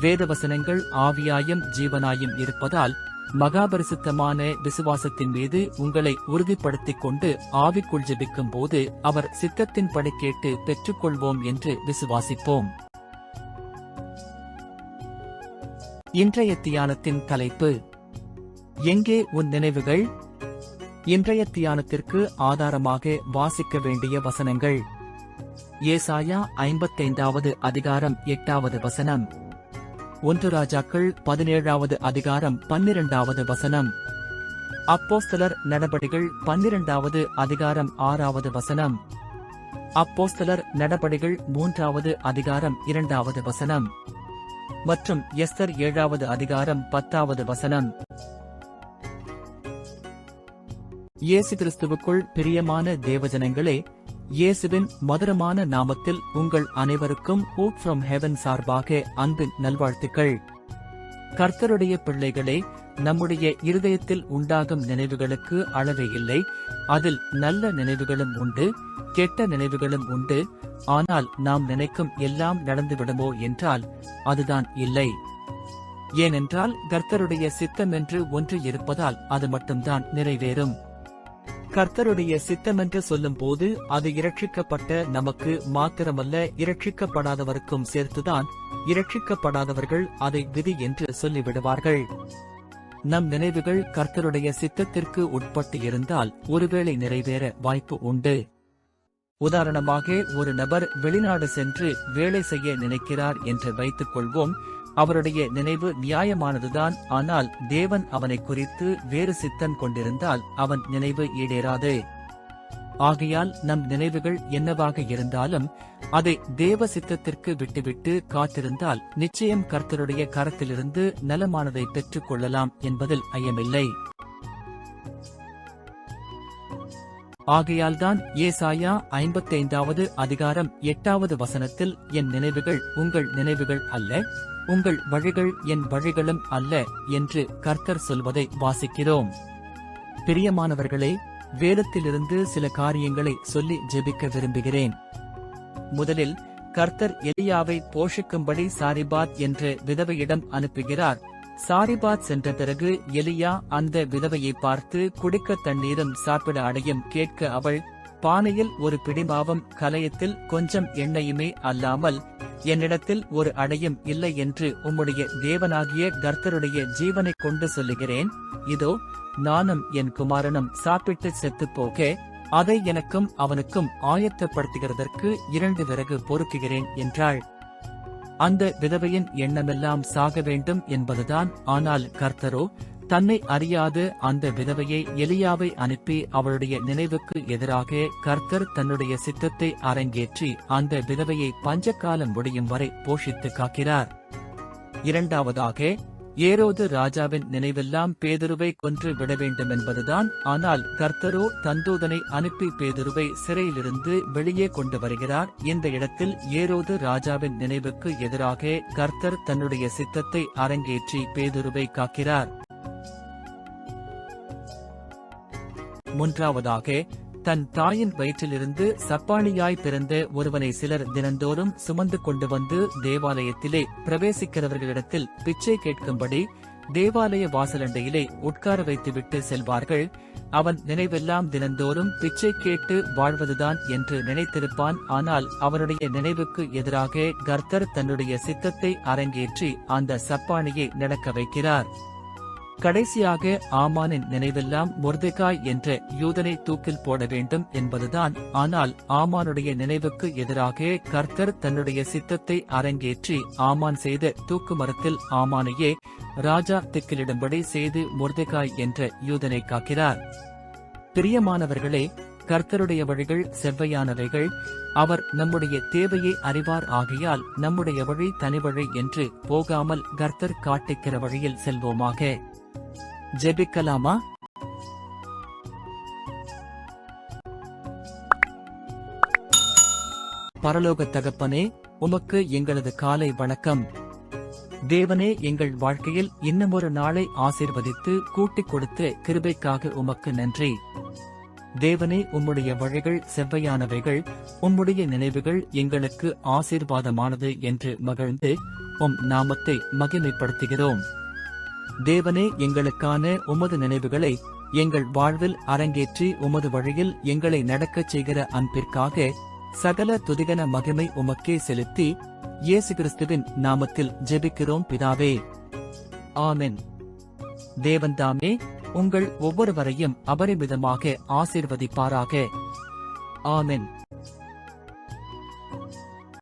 வேதவசனங்கள் ஆவியாயும் ஜீவனாயும் இருப்பதால் மகாபரிசுத்தமான விசுவாசத்தின் மீது உங்களை உறுதிப்படுத்திக் கொண்டு ஆவிக்குள் ஜெபிக்கும் போது அவர் சித்தத்தின்படி கேட்டு பெற்றுக்கொள்வோம் என்று விசுவாசிப்போம். இன்றைய தியானத்தின் தலைப்பு எங்கே உன் நினைவுகள்? இன்றைய தியானத்திற்கு ஆதாரமாக வாசிக்க வேண்டிய வசனங்கள் ஏசாயா ஐம்பத்தைந்தாவது அதிகாரம் எட்டாவது வசனம். ஒன்று ராஜாக்கள் பதினேழாவது அதிகாரம் பன்னிரண்டாவது வசனம். அப்போஸ்தலர் நடபடிகள் பன்னிரண்டாவது அதிகாரம் ஆறாவது வசனம். அப்போஸ்தலர் நடபடிகள் மூன்றாவது அதிகாரம் இரண்டாவது வசனம். மற்றும் எஸ்தர் ஏழாவது அதிகாரம் பத்தாவது வசனம். இயேசு கிறிஸ்துவுக்குள் பிரியமான தேவஜனங்களே இயேசுவின் மதுரமான நாமத்தில் உங்கள் அனைவருக்கும் ஹோப் ஃப்ரம் ஹெவன் சார்பாக அன்பின் நல்வாழ்த்துக்கள். கர்த்தருடைய பிள்ளைகளே நம்முடைய இருதயத்தில் உண்டாகும் நினைவுகளுக்கு அளவே இல்லை. அதில் நல்ல நினைவுகளும் உண்டு கெட்ட நினைவுகளும் உண்டு. ஆனால் நாம் நினைக்கும் எல்லாம் நடந்துவிடுமோ என்றால் அதுதான் இல்லை. ஏனென்றால் கர்த்தருடைய சித்தம் என்று ஒன்று இருப்பதால் அது மட்டும்தான் நிறைவேறும். கர்த்தருடைய சித்தமென்று சொல்லும் போது அது இரட்சிக்கப்பட்ட நமக்கு மாத்திரமல்ல இரட்சிக்கப்படாதவருக்கும் சேர்த்துதான் இரட்சிக்கப்படாதவர்கள் அதை விதி என்று சொல்லிவிடுவார்கள். நம் நினைவுகள் கர்த்தருடைய சித்தத்திற்கு உட்பட்டு இருந்தால் ஒருவேளை நிறைவேற வாய்ப்பு உண்டு. உதாரணமாக ஒரு நபர் வெளிநாடு சென்று வேலை செய்ய நினைக்கிறார் என்று வைத்துக் கொள்வோம் அவருடைய நினைவு நியாயமானதுதான். ஆனால் தேவன் அவனை குறித்து வேறு சித்தம் கொண்டிருந்தால் அவன் நினைவு ஈடேறாது. ஆகையால் நம் நினைவுகள் என்னவாக இருந்தாலும் அதை தேவ சித்தத்திற்கு விட்டுவிட்டு காத்திருந்தால் நிச்சயம் கர்த்தருடைய கரத்திலிருந்து நலமானதை பெற்றுக் கொள்ளலாம் என்பதில் ஐயமில்லை. ஆகையால்தான் ஏசாயா ஐம்பத்தைந்தாவது அதிகாரம் எட்டாவது வசனத்தில் என் நினைவுகள் உங்கள் நினைவுகள் அல்ல உங்கள் வழிகள் என் வழிகளும் அல்ல என்று கர்த்தர் சொல்வதை வாசிக்கிறோம். பிரியமானவர்களே வேதத்திலிருந்து சில காரியங்களை சொல்லி ஜெபிக்க விரும்புகிறேன். முதலில் கர்த்தர் எலியாவை போஷிக்கும்படி சாரிபாத் என்ற விதவையிடம் அனுப்புகிறார். சாரிபாத் சென்ற பிறகு எலியா அந்த விதவையை பார்த்து குடிக்க தண்ணீரும் சாப்பிட அடையும் கேட்க அவள் பானையில் ஒரு பிடிமாவும் கலயத்தில் கொஞ்சம் எண்ணெயுமே அல்லாமல் என்னிடத்தில் ஒரு அடையும் இல்லை என்று உம்முடைய தேவனாகிய கர்த்தருடைய ஜீவனைக் கொண்டு சொல்லுகிறேன். இதோ நானும் என் குமாரனும் சாப்பிட்டு செத்துப் போக அதை எனக்கும் அவனுக்கும் ஆயத்தப்படுத்துகிறதற்கு இரண்டு விறகு பொறுக்குகிறேன் என்றாள். அந்த விதவையின் எண்ணமெல்லாம் சாக வேண்டும் என்பதுதான். ஆனால் கர்த்தரோ தன்னை அறியாத அந்த விதவையை எலியாவை அனுப்பி அவளுடைய நினைவுக்கு எதிராக கர்த்தர் தன்னுடைய சித்தத்தை அரங்கேற்றி அந்த விதவையை பஞ்சகாலம் முடியும் வரை போஷித்து காக்கிறார். இரண்டாவதாக ஏரோது ராஜாவின் நினைவெல்லாம் பேதுருவை கொன்று விட வேண்டும் என்பதுதான் ஆனால் கர்த்தரோ தந்தூதனை அனுப்பி பேதுருவை சிறையிலிருந்து வெளியே கொண்டு வருகிறார். இந்த இடத்தில் ஏரோது ராஜாவின் நினைவுக்கு எதிராக கர்த்தர் தன்னுடைய சித்தத்தை அரங்கேற்றி பேதுருவை காக்கிறார். மூன்றாவதாக தன் தாயின் வயிற்றிலிருந்து சப்பானியாய் பிறந்த ஒருவனை சிலர் தினந்தோறும் சுமந்து கொண்டு வந்து தேவாலயத்திலே பிரவேசிக்கிறவர்களிடத்தில் பிச்சை கேட்கும்படி தேவாலய வாசலண்டையிலே உட்கார வைத்துவிட்டு செல்வார்கள். அவன் நினைவெல்லாம் தினந்தோறும் பிச்சை கேட்டு வாழ்வதுதான் என்று நினைத்திருப்பான். ஆனால் அவனுடைய நினைவுக்கு எதிராக கர்த்தர் தன்னுடைய சித்தத்தை அரங்கேற்றி அந்த சப்பானியை நடக்க வைக்கிறார். கடைசியாக ஆமானின் நினைவெல்லாம் முர்தெகாய் என்ற யூதனை தூக்கில் போட வேண்டும் என்பதுதான். ஆனால் ஆமானுடைய நினைவுக்கு எதிராக கர்த்தர் தன்னுடைய சித்தத்தை அரங்கேற்றி ஆமான் செய்த தூக்கு மரத்தில் ஆமானையே ராஜா திக்கிலிடும்படி செய்து முர்தெகாய் என்ற யூதனை காக்கிறார். பிரியமானவர்களே கர்த்தருடைய வழிகள் செவ்வையானவைகள். அவர் நம்முடைய தேவையை அறிவார் ஆகையால் நம்முடைய வழி தனிவழி என்று போகாமல் கர்த்தர் காட்டிக்கிற வழியில் செல்வோமாக. ஜெபிக்கலாமா? பரலோக தகப்பனே உமக்கு எங்களது காலை வணக்கம். தேவனே எங்கள் வாழ்க்கையில் இன்னமொரு நாளை ஆசீர்வதித்து கூட்டிக் கொடுத்த கிருபைக்காக உமக்கு நன்றி. தேவனே உம்முடைய வழிகள் செவ்வையானவைகள் உம்முடைய நினைவுகள் எங்களுக்கு ஆசீர்வாதமானது என்று மகிழ்ந்து உம் நாமத்தை மகிமைப்படுத்துகிறோம். தேவனே எங்களுக்கான உமது நினைவுகளை எங்கள் வாழ்வில் அரங்கேற்றி உமது வழியில் எங்களை நடக்கச் செய்கிற அன்பிற்காக சகல துதிகன மகிமை உமக்கே செலுத்தி இயேசு கிறிஸ்துவின் நாமத்தில் ஜெபிக்கிறோம் பிதாவே. ஆமென். தேவன்தாமே உங்கள் ஒவ்வொருவரையும் அபரிமிதமாக ஆசீர்வதிப்பாராக. ஆமென்.